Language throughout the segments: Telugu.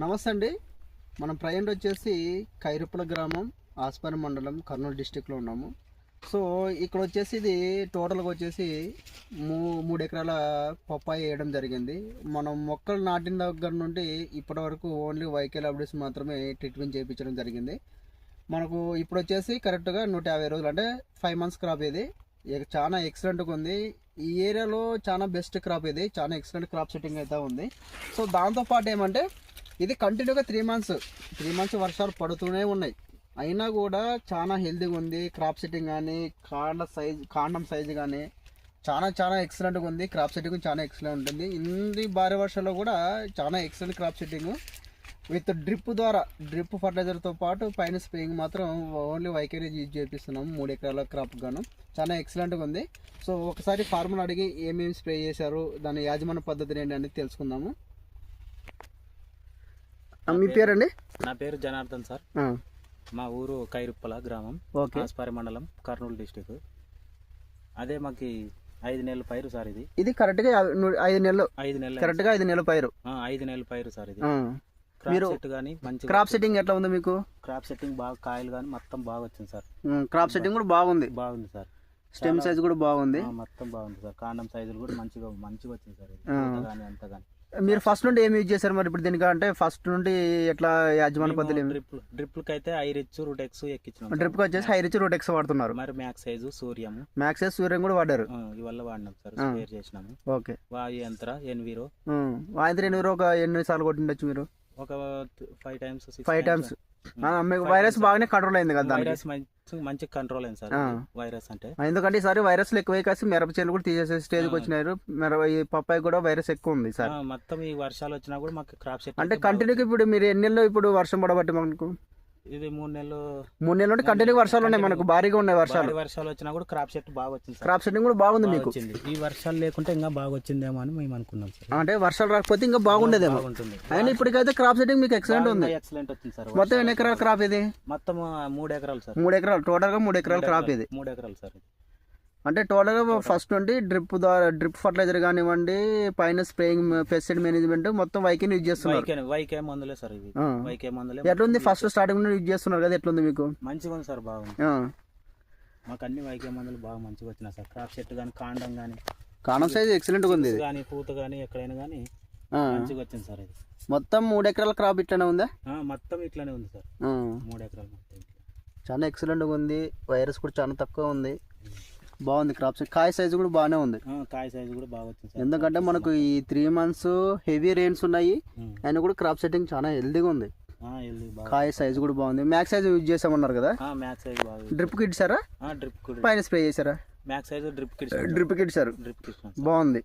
నమస్తే అండి మనం ప్రజెంట్ వచ్చేసి కైరుప్పల గ్రామం ఆస్పరి మండలం కర్నూలు డిస్టిక్లో ఉన్నాము. సో ఇక్కడ వచ్చేసి ఇది టోటల్గా వచ్చేసి మూ మూడు ఎకరాల పప్పాయి వేయడం జరిగింది. మనం మొక్కలు నాటిన దగ్గర నుండి ఇప్పటి వరకు ఓన్లీ వైకల్ అప్డేట్స్ మాత్రమే ట్రీట్మెంట్ చేయించడం జరిగింది. మనకు ఇప్పుడు వచ్చేసి కరెక్ట్గా నూట యాభై రోజులు అంటే ఫైవ్ మంత్స్ క్రాప్ ఇది. ఇక చాలా ఎక్సలెంట్గా ఉంది. ఈ ఏరియాలో చాలా బెస్ట్ క్రాప్ ఇది. చాలా ఎక్సలెంట్ క్రాప్ సెట్టింగ్ అయితే ఉంది. సో దాంతోపాటు ఏమంటే ఇది కంటిన్యూగా త్రీ మంత్స్ త్రీ మంత్స్ వర్షాలు పడుతూనే ఉన్నాయి. అయినా కూడా చాలా హెల్తీగా ఉంది. క్రాప్ సెట్టింగ్ కానీ కాండ సైజ్ కాండం సైజు కానీ చాలా చాలా ఎక్సలెంట్గా ఉంది. క్రాప్ సెట్టింగ్ చాలా ఎక్సలెంట్ ఉంటుంది. ఇన్ని భారీ వర్షాల్లో కూడా చాలా excellent crop setting with drip ద్వారా డ్రిప్ ఫర్టిలైజర్తో పాటు పైన స్ప్రేయింగ్ మాత్రం ఓన్లీ వైకేరీ యూజ్ చేపిస్తున్నాం. మూడు ఎకరాల క్రాప్ గాను. చాలా ఎక్సలెంట్గా ఉంది. సో ఒకసారి ఫార్మర్ అడిగి ఏమేమి స్ప్రే చేశారు? దాని యాజమాన్య పద్ధతి ఏంటి అనేది తెలుసుకుందాము. మీ పేరండి? నా పేరు జనార్దన్ సార్. మా ఊరు కైరుప్పల గ్రామం ఓకే. ఆస్పారి మండలం కర్నూలు డిస్టిక్. అదే మాకి ఐదు నెలల పైరు సార్ ఇది. ఇది కరెక్ట్గా యాభై- ను- ఐదు నెలలు. ఐదు నెలలు కరెక్ట్గా ఐదు నెలల పైరు. ఐదు నెలల పైరు సార్ ఇది. మీరు క్రాప్ సెట్టింగ్ ఎట్లా ఉంది మీకు? క్రాప్ సెట్టింగ్ బాగా కాయలు కానీ మొత్తం బాగా వచ్చింది సార్. క్రాప్ సెట్టింగ్ కూడా బాగుంది. బాగుంది సార్. స్టెమ్ సైజ్ కూడా బాగుంది. మొత్తం బాగుంది సార్. కాండం సైజులు కూడా మంచిగా మంచిగా వచ్చింది సార్ ఇది. అంత కానీ మీరు ఫస్ట్ నుండి ఏమి యూజ్ చేశారు మరి ఇప్పుడు దీనికి అంటే ఫస్ట్ నుండి ఎట్లా యాజమాన్య పద్ధతి డ్రిప్ డ్రిప్లకి అయితే ఐరిచ్ రూటెక్స్ ఎక్కించినాం డ్రిప్ వచ్చేసి హై రిచ్ రూట్ ఎక్స్ వాడుతున్నారు. మరి మ్యాక్స్ సైజు సూర్యము మ్యాక్సెస్ సూర్యం కూడా వాడారు. ఇవల్ల వాడినాం సార్. స్పేర్ చేసినాము. ఓకే. వాయు యంత్ర ఎన్వీరో వాయిద్రి ఎన్ని ఒక ఎన్ని సార్లు కొట్టిండొచ్చు మీరు? ఒక ఫైవ్ టైమ్స్ ఫైవ్ టైమ్స్ మీకు వైరస్ బాగానే కంట్రోల్ అయింది కదా వైరస్ మంచి కంట్రోల్ అయింది సార్ వైరస్ అంటే. ఎందుకంటే ఈసారి వైరస్లు ఎక్కువ కాసి మిరప చేలు కూడా తీసేసే స్టేజ్కి ఆ. వచ్చినారు. మిరప ఈ పప్పాయి కూడా వైరస్ ఎక్కువ ఉంది సార్. మొత్తం ఈ వర్షాలు వచ్చినా కూడా మాకు క్రాప్ సెట్ అంటే కంటిన్యూగా ఇప్పుడు మీరు ఎన్ని నెలలు ఇప్పుడు వర్షం పడబట్టి మనకు ఇది మూడు నెలలు మూడు నెలల నుండి కంటిన్యూ వర్షాలు ఉన్నాయి మనకు భారీగా ఉన్నాయి వర్షాలు. వర్షాలు వచ్చినా కూడా క్రాప్ సెట్ బాగా వచ్చింది క్రాప్ సెట్టింగ్ కూడా బాగుంది బాగా మీకు. ఈ వర్షాలు లేకుంటే ఇంకా బాగా వచ్చిందేమో అని మేము అనుకున్నాం సార్. అంటే వర్షాలు రాకపోతే ఇంకా బాగుండేదేమో. బాగుంటుంది. అయినా ఇప్పటికైతే క్రాప్ సెట్టింగ్ మీకు ఎక్సలెంట్ ఉంది. ఎక్సలెంట్ వచ్చింది సార్ మొత్తం ఎన్ని ఎకరాల క్రాప్ ఇది? మొత్తం మూడు ఎకరాలు సార్. మూడు ఎకరాలు. టోటల్గా మూడు ఎకరాల క్రాప్ ఇది. మూడు ఎకరాలు సార్. అంటే టోటల్గా ఫస్ట్ నుండి డ్రిప్ ద్వారా డ్రిప్ ఫర్టిలైజర్ కానివ్వండి పైన స్ప్రేయింగ్ పెస్టిసైడ్ మేనేజ్మెంట్ మొత్తం వైకిన్ యూజ్ చేస్తున్నారు. వైకే వైకే మందులే సార్ ఆ. వైకే మందులే. ఎట్లుంది? ఫస్ట్ స్టార్టింగ్ నుండి యూజ్ చేస్తున్నారు కదా ఎట్లుంది మీకు? మంచిగా ఉంది సార్ బాగుంది. మాకు అన్ని వైకే మందులు బాగా మంచిగా వచ్చినాయి సార్. క్రాప్ సెట్ కానీ కాండం కానీ కాణం సైజ్ ఎక్సలెంట్గా ఉంది ఇది. కానీ పూత కానీ ఎక్కడైనా కానీ. మంచిగా వచ్చింది సార్ ఇది. మొత్తం మూడు ఎకరాల క్రాప్ ఇట్లానే ఉందా? మొత్తం ఇట్లానే ఉంది సార్. మూడు ఎకరాలు మొత్తం. చాలా ఎక్సలెంట్గా ఉంది. వైరస్ కూడా చాలా తక్కువ ఉంది. బాగుంది క్రాప్ సైజ్ కాయ సైజ్ కూడా బాగానే ఉంది. కాయ సైజు కూడా బాగా వచ్చింది సార్. ఎందుకంటే మనకు ఈ త్రీ మంత్స్ హెవీ రెయిన్స్ ఉన్నాయి. అయినా కూడా క్రాప్ సెట్టింగ్ చాలా హెల్దీగా ఉంది. కాయ సైజ్ కూడా బాగుంది. మ్యాక్స్ సైజ్ యూజ్ చేసామన్నారు కదా? మ్యాక్స్ సైజ్ డ్రిప్కి ఇచ్చారా? ఆ, డ్రిప్ పైన స్ప్రే చేశారా? మ్యాక్స్ సైజ్ డ్రిప్ కిట్ డ్రిప్కి ఇచ్చారు. డ్రిప్ కిట్ బాగుంది.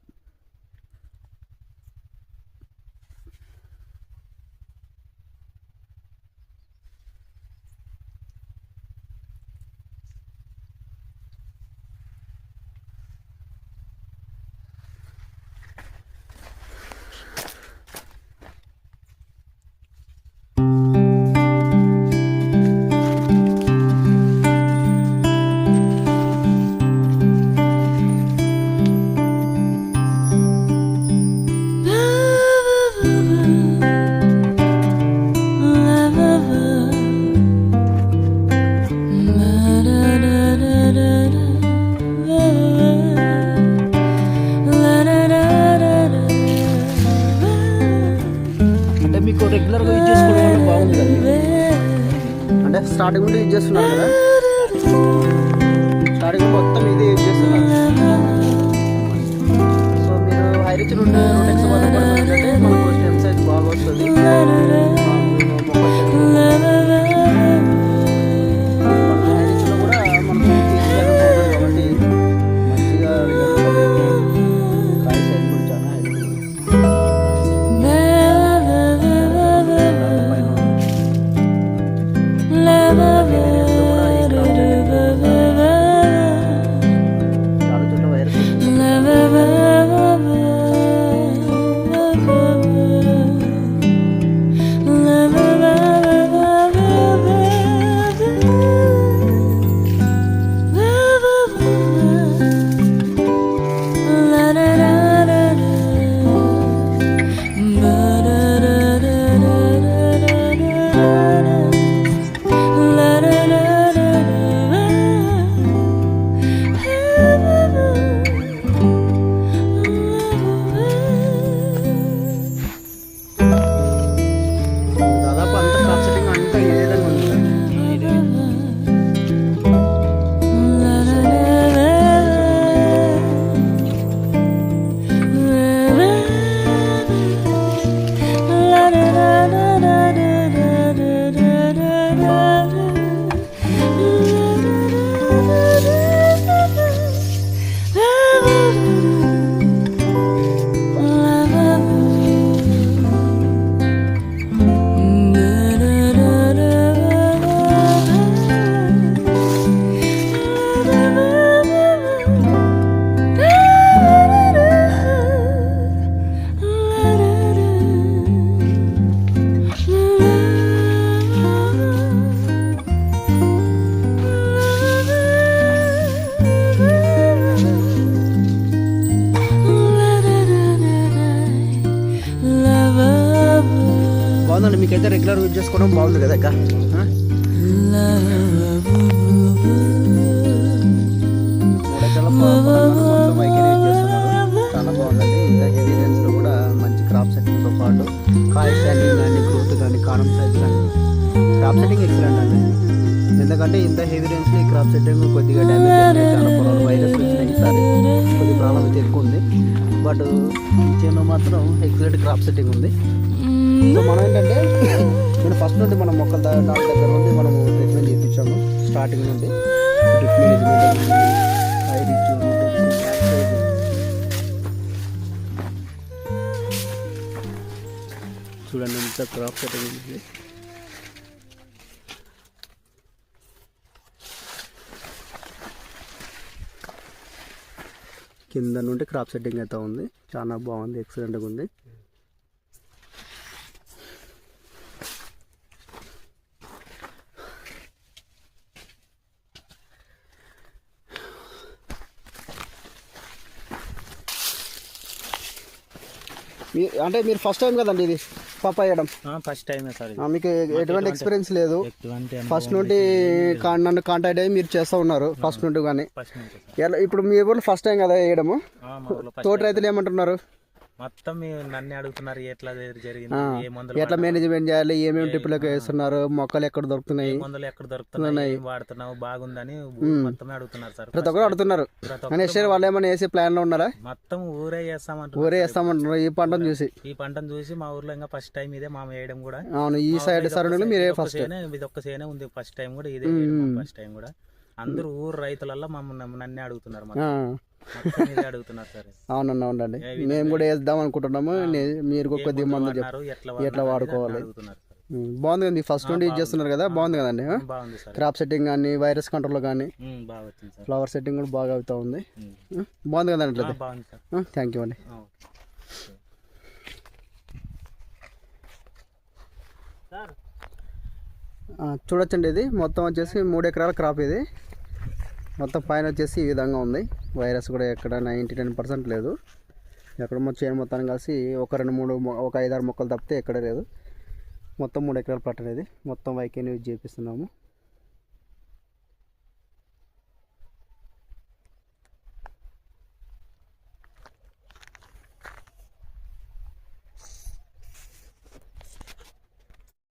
స్టార్టింగ్ నుండి యూజ్ చేస్తున్నారు కదా బాగుందండి మీకైతే రెగ్యులర్ యూజ్ చేసుకోవడం బాగుంది కదా అక్క. చాలా బాగుందండి. ఇంత హెవీ కూడా మంచి క్రాప్ సెట్టింగ్తో పాటు కాయ స్టాండింగ్ కానీ గ్రోత్ కానీ కారం సైజ్ కానీ. క్రాప్ సెట్టింగ్ ఎక్సలెంట్ అండి. ఎందుకంటే ఇంత హెవీ రేంజ్లో ఈ క్రాప్ సెట్టింగ్ కొద్దిగా డ్యామేజ్ అయినాయి చాలా పొలాలు వైరస్ వచ్చినాయి ఈసారి. కొద్ది ప్రాబ్లం అయితే ఎక్కువ ఉంది. బట్ ఈ మాత్రం ఎక్సలెంట్ క్రాప్ సెట్టింగ్ ఉంది. సో మనం ఏంటంటే నేను ఫస్ట్ నుండి మనం మొక్కల డాక్టర్ దగ్గర నుండి మనం ట్రీట్మెంట్ చేయించాము స్టార్టింగ్ నుండి. డ్రిప్ మేనేజ్మెంట్ చూడండి ఎంత క్రాప్ సెట్టింగ్ కింద నుండి క్రాప్ సెట్టింగ్ అయితే ఉంది. చాలా బాగుంది ఎక్సలెంట్గా ఉంది. అంటే మీరు ఫస్ట్ టైం కదండి ఇది? పప్పు వేయడం ఫస్ట్ టైమే సార్ మీకు ఎటువంటి ఎక్స్పీరియన్స్ లేదు. ఫస్ట్ నుండి నన్ను కాంటాక్ట్ అయ్యి మీరు చేస్తూ ఉన్నారు ఫస్ట్ నుండి కానీ ఇప్పుడు మీ ఊళ్ళో ఫస్ట్ టైం కదా వేయడము? తోట రైతులు ఏమంటున్నారు? మొత్తం నన్ను అడుగుతున్నారు ఎట్లా జరిగింది ఆ, ఏ మందులు ఎట్లా మేనేజ్మెంట్ చేయాలి ఏమేమి టిప్పులకు వేస్తున్నారు మొక్కలు ఎక్కడ దొరుకుతున్నాయి? మందులు ఎక్కడ దొరుకుతున్నాయి వాడుతున్నావు బాగుందని ఊరు మొత్తమే అడుగుతున్నారు సార్. ప్రతి ఒక్కరు అడుగుతున్నారు. వాళ్ళు ఏమైనా వేసే ప్లాన్లో ఉన్నారా? మొత్తం ఊరే చేస్తామంటున్నారు ఊరే వేస్తామంటున్నారు ఈ పంటను చూసి. ఈ పంటను చూసి మా ఊర్లో ఇంకా ఫస్ట్ టైం ఇదే మామ వేయడం కూడా. అవును ఈ సైడ్ సరౌండింగ్ మీరే ఫస్ట్ ఇది ఒక్క సేనే ఉంది ఫస్ట్ టైం కూడా ఇదే ఫస్ట్ టైం కూడా. అందరూ ఊరు రైతులల్లో మమ్మల్ని నన్నే అడుగుతున్నారు అవునన్నా అవునండి మేము కూడా వేద్దాం అనుకుంటున్నాము. మీరు కొద్దిగా మంది ఎట్లా వాడుకోవాలి? బాగుంది కదండి. ఫస్ట్ నుండి యూజ్ చేస్తున్నారు కదా బాగుంది. కదండి ఆ? బాగుంది సార్. క్రాప్ సెట్టింగ్ కానీ వైరస్ కంట్రోల్ కానీ. ఫ్లవర్ సెట్టింగ్ కూడా బాగా అవుతా ఉంది? బాగుంది కదండి సార్. థ్యాంక్ యూ అండి. చూడొచ్చండి ఇది. మొత్తం వచ్చేసి మూడు ఎకరాల క్రాప్ ఇది. మొత్తం పైన వచ్చేసి ఈ విధంగా ఉంది. వైరస్ కూడా ఎక్కడ నైంటీ టెన్ పర్సెంట్ లేదు. ఎక్కడ మొత్తం చేను మొత్తాన్ని కలిసి ఒక రెండు మూడు మొ- ఒక ఐదారు మొక్కలు తప్పితే ఎక్కడ లేదు. మొత్తం మూడు ఎకరాల పట్ట అనేది మొత్తం వైకే యూజ్ చేపిస్తున్నాము.